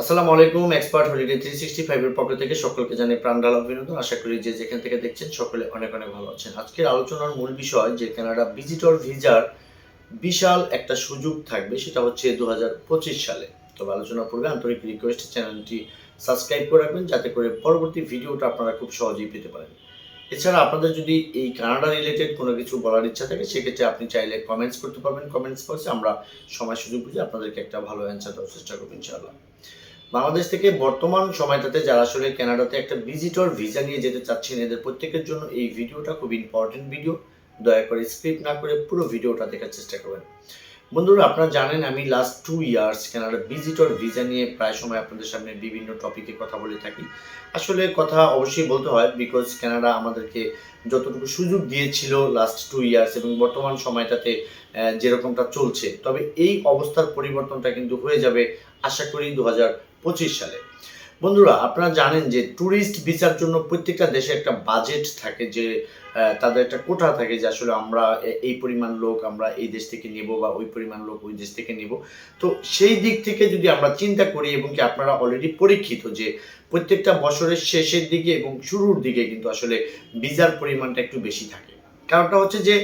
আসসালামু আলাইকুম expert holiday three sixty ফাইভের পক্ষ থেকে সকলকে জানাই প্রাণডাল অভিনন্দন। আশা করি যে যেখান থেকে দেখছেন সকলে অনেক অনেক ভালো আছেন। আজকের আলোচনার মূল বিষয় যে কানাডা ভিজিটর ভিসার বিশাল একটা সুযোগ থাকবে, সেটা হচ্ছে দু হাজার পঁচিশ সালে। তবে আলোচনা পূর্বে আন্তরিক রিকোয়েস্ট চ্যানেলটি সাবস্ক্রাইব করে রাখবেন, যাতে করে পরবর্তী ভিডিওটা আপনারা খুব সহজেই পেতে পারেন। এছাড়া আপনাদের যদি এই কানাডা রিলেটেড কোনো কিছু বলার ইচ্ছা থাকে, সেক্ষেত্রে আপনি চাইলে কমেন্টস করতে পারবেন। কমেন্টস বক্সে আমরা সময় সুযোগ বুঝে আপনাদেরকে একটা ভালো অ্যান্সার দেওয়ার চেষ্টা করব, ইনশাআল্লাহ। বাংলাদেশ থেকে বর্তমান সময়টাতে যারা আসলে কানাডাতে একটা ভিজিটর ভিসা নিয়ে যেতে চাচ্ছেন, এদের প্রত্যেকের জন্য এই ভিডিওটা খুব ইম্পর্টেন্ট ভিডিও দয়া করে স্ক্রিপ্ট না করে পুরো ভিডিওটা দেখার চেষ্টা করবেন। বন্ধুরা, আপনারা জানেন আমি last two years Canada visitor visa নিয়ে প্রায় সময় আপনাদের সামনে বিভিন্ন টপিকে কথা বলে থাকি। আসলে কথা অবশ্যই বলতে হয় বিকজ কানাডা আমাদেরকে যতটুকু সুযোগ দিয়েছিল লাস্ট টু ইয়ার্স এবং বর্তমান সময়টাতে যেরকমটা চলছে। তবে এই অবস্থার পরিবর্তনটা কিন্তু হয়ে যাবে, আশা করি দু হাজার পঁচিশ সালে। বন্ধুরা, আপনারা জানেন যে ট্যুরিস্ট ভিসার জন্য প্রত্যেকটা দেশে একটা বাজেট থাকে যে তাদের একটা কোঠা থাকে যে আসলে আমরা এই পরিমাণ লোক আমরা এই দেশ থেকে নেব বা ওই পরিমাণ লোক ওই দেশ থেকে নিব। তো সেই দিক থেকে যদি আমরা চিন্তা করি এবং কি আপনারা অলরেডি পরীক্ষিত যে প্রত্যেকটা বছরের শেষের দিকে এবং শুরুর দিকে কিন্তু আসলে ভিসার পরিমাণটা একটু বেশি থাকে। কারণটা হচ্ছে যে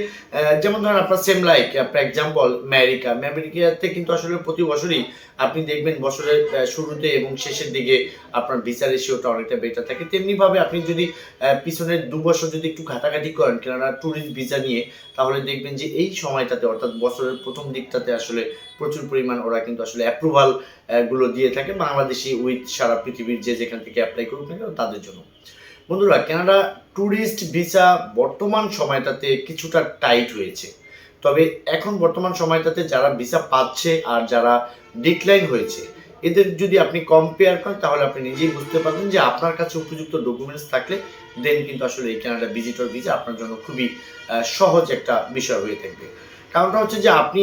যেমন ধরেন আপনার সেম লাইক আপনার এক্সাম্পল আমেরিকা আমেরিকাতে কিন্তু আসলে প্রতি বছরই আপনি দেখবেন বছরের শুরুতে এবং শেষের দিকে আপনার ভিসা রেশিওটা অনেকটা বেটার থাকে। তেমনিভাবে আপনি যদি পিছনের দু বছর যদি একটু ঘাটাঘাটি করেন, কেননা ট্যুরিস্ট ভিসা নিয়ে, তাহলে দেখবেন যে এই সময়টাতে, অর্থাৎ বছরের প্রথম দিকটাতে আসলে প্রচুর পরিমাণ ওরা কিন্তু আসলে অ্যাপ্রুভালগুলো দিয়ে থাকে। বাংলাদেশি উইথ সারা পৃথিবীর যে যেখান থেকে অ্যাপ্লাই করুক না তাদের জন্য। বন্ধুরা কানাডা ট্যুরিস্ট ভিসা বর্তমান সময়টাতে কিছুটা টাইট হয়েছে তবে এখন বর্তমান সময়টাতে যারা ভিসা পাচ্ছে আর যারা ডিক্লাইন হয়েছে এদের যদি আপনি কম্পেয়ার করেন তাহলে আপনি নিজেই বুঝতে পারবেন যে আপনার কাছে উপযুক্ত ডকুমেন্টস থাকলে দেন কিন্তু আসলে এই কানাডা ভিজিটর ভিসা আপনার জন্য খুবই সহজ একটা বিষয় হয়ে থাকবে। কারণটা হচ্ছে যে আপনি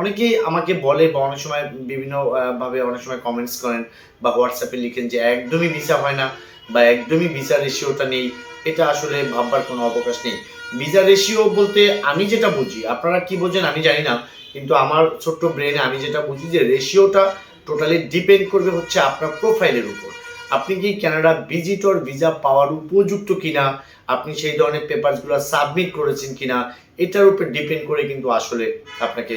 অনেকেই আমাকে বলে বা অনেক সময় বিভিন্ন আহ, ভাবে অনেক সময় কমেন্টস করেন বা হোয়াটসঅ্যাপে লিখেন যে একদমই ভিসা হয় না। বা একদমই ভিসা রেশিওটা নেই, এটা আসলে ভাববার কোনো অবকাশ নেই। ভিসা রেশিও বলতে আমি যেটা বুঝি, আপনারা কি বোঝেন আমি জানি না, কিন্তু আমার ছোট্ট ব্রেনে আমি যেটা বুঝি যে রেশিওটা টোটালি ডিপেন্ড করবে হচ্ছে আপনার প্রোফাইলের উপর। আপনি কি ক্যানাডা ভিজিটর ভিসা পাওয়ার উপযুক্ত কিনা? আপনি সেই ধরনের পেপারসগুলো সাবমিট করেছেন কিনা? এটার উপর ডিপেন্ড করে কিন্তু আসলে আপনাকে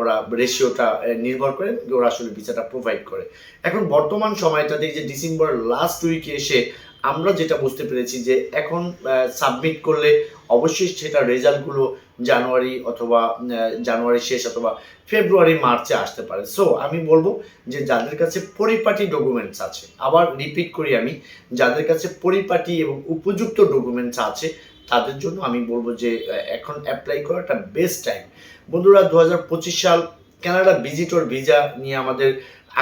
ওরা রেশিওটা নির্ভর করে, ওরা আসলে ভিসাটা প্রোভাইড করে। এখন বর্তমান সময়টাতে যে ডিসেম্বর লাস্ট উইকে এসে আমরা যেটা বুঝতে পেরেছি যে এখন সাবমিট করলে অবশ্যই সেটা রেজাল্টগুলো জানুয়ারি অথবা জানুয়ারি শেষ অথবা ফেব্রুয়ারি, মার্চে আসতে পারে। সো আমি বলব যে যাদের কাছে পরিপাটি ডকুমেন্টস আছে, আবার রিপিট করি আমি, যাদের কাছে পরিপাটি এবং উপযুক্ত ডকুমেন্টস আছে, তাদের জন্য আমি বলব যে এখন অ্যাপ্লাই করাটা বেস্ট টাইম বন্ধুরা দু হাজার পঁচিশ সাল কানাডা ভিজিটর ভিসা নিয়ে আমাদের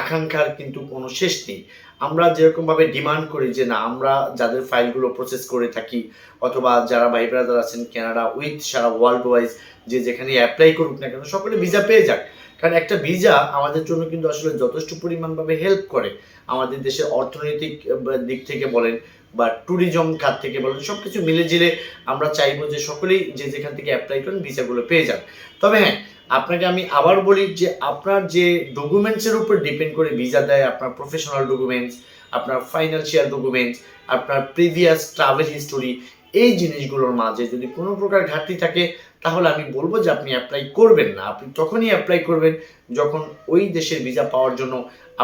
আকাঙ্ক্ষার কিন্তু কোনো শেষ নেই। আমরা যেরকমভাবে ডিমান্ড করি যে না, আমরা যাদের ফাইলগুলো প্রসেস করে থাকি, অথবা যারা ভাই ব্রাদার আছেন কানাডা উইথ সারা ওয়ার্ল্ড ওয়াইজ যে যেখানে অ্যাপ্লাই করুক না কেন, সকলে ভিসা পেয়ে যাক। কারণ একটা ভিসা আমাদের জন্য কিন্তু আসলে যথেষ্ট পরিমাণভাবে হেল্প করে। আমাদের দেশের অর্থনৈতিক দিক থেকে বলেন বা ট্যুরিজম খাত থেকে বলেন সব কিছু মিলে জিলে আমরা চাইব যে সকলেই যে যেখান থেকে অ্যাপ্লাই করেন ভিসাগুলো পেয়ে যান। তবে হ্যাঁ আপনাকে আমি আবার বলি যে আপনার যে ডকুমেন্টসের উপর ডিপেন্ড করে ভিসা দেয় আপনার প্রফেশনাল ডকুমেন্টস আপনার ফাইন্যান্সিয়াল ডকুমেন্টস আপনার প্রিভিয়াস ট্রাভেল হিস্টোরি এই জিনিসগুলোর মাঝে যদি কোনো প্রকার ঘাটতি থাকে, তাহলে আমি বলব যে আপনি অ্যাপ্লাই করবেন না। আপনি তখনই অ্যাপ্লাই করবেন যখন ওই দেশের ভিসা পাওয়ার জন্য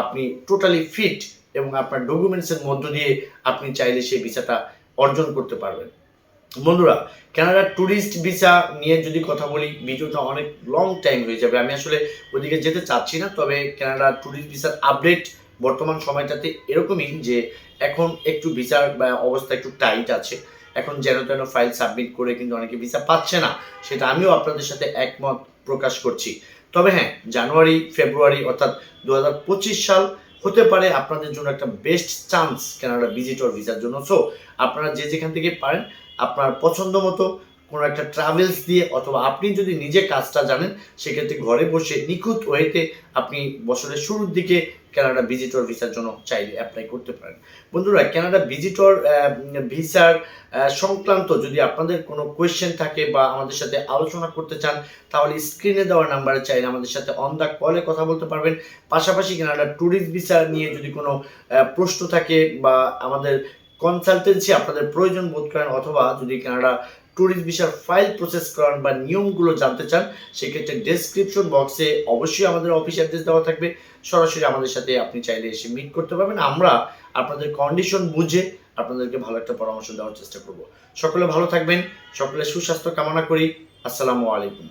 আপনি টোটালি ফিট এবং আপনার ডকুমেন্টসের মধ্য দিয়ে আপনি চাইলে সেই ভিসাটা অর্জন করতে পারবেন। বন্ধুরা কানাডা ট্যুরিস্ট ভিসা নিয়ে যদি কথা বলি, ভিডিওটা অনেক লং টাইম হয়ে যাবে। আমি আসলে ওদিকে যেতে চাচ্ছি না, তবে কানাডা ট্যুরিস্ট ভিসার আপডেট বর্তমান সময়টাতে এরকমই যে এখন একটু ভিসার অবস্থা একটু টাইট আছে। এখন যেন তেন ফাইল সাবমিট করে কিন্তু অনেকে ভিসা পাচ্ছে না, সেটা আমিও আপনাদের সাথে একমত প্রকাশ করছি। তবে হ্যাঁ জানুয়ারি, ফেব্রুয়ারি অর্থাৎ দু হাজার পঁচিশ সাল হতে পারে আপনাদের জন্য একটা বেস্ট চান্স কানাডা ভিজিটর ভিসার জন্য। সো আপনারা যে যেখান থেকে পারেন, আপনার পছন্দ মতো কোনো একটা ট্রাভেলস দিয়ে অথবা আপনি যদি নিজে কাজটা জানেন, সেক্ষেত্রে ঘরে বসে নিখুঁত ওয়েতে আপনি বছরের শুরুর দিকে কানাডা ভিজিটর ভিসার জন্য চাইলে অ্যাপ্লাই করতে পারেন। বন্ধুরা কানাডা ভিজিটর ভিসার সংক্রান্ত যদি আপনাদের কোনো কোয়েশ্চেন থাকে বা আমাদের সাথে আলোচনা করতে চান, তাহলে স্ক্রিনে দেওয়া নাম্বারে চাইলে আমাদের সাথে অন দ্য কলে কথা বলতে পারবেন। পাশাপাশি ক্যানাডা ট্যুরিস্ট ভিসা নিয়ে যদি কোনো প্রশ্ন থাকে বা আমাদের কনসালটেন্সি আপনাদের প্রয়োজন বোধ করেন অথবা যদি কানাডা ট্যুরিস্ট ভিসার ফাইল প্রসেস করান বা নিয়মগুলো জানতে চান, সেক্ষেত্রে ডেসক্রিপশন বক্সে অবশ্যই আমাদের অফিস অ্যাড্রেস দেওয়া থাকবে। সরাসরি আমাদের সাথে আপনি চাইলে এসে মিট করতে পারবেন। আমরা আপনাদের কন্ডিশন বুঝে আপনাদেরকে ভালো একটা পরামর্শ দেওয়ার চেষ্টা করব। সকলে ভালো থাকবেন সকলে সুস্বাস্থ্য কামনা করি। আসসালামু আলাইকুম।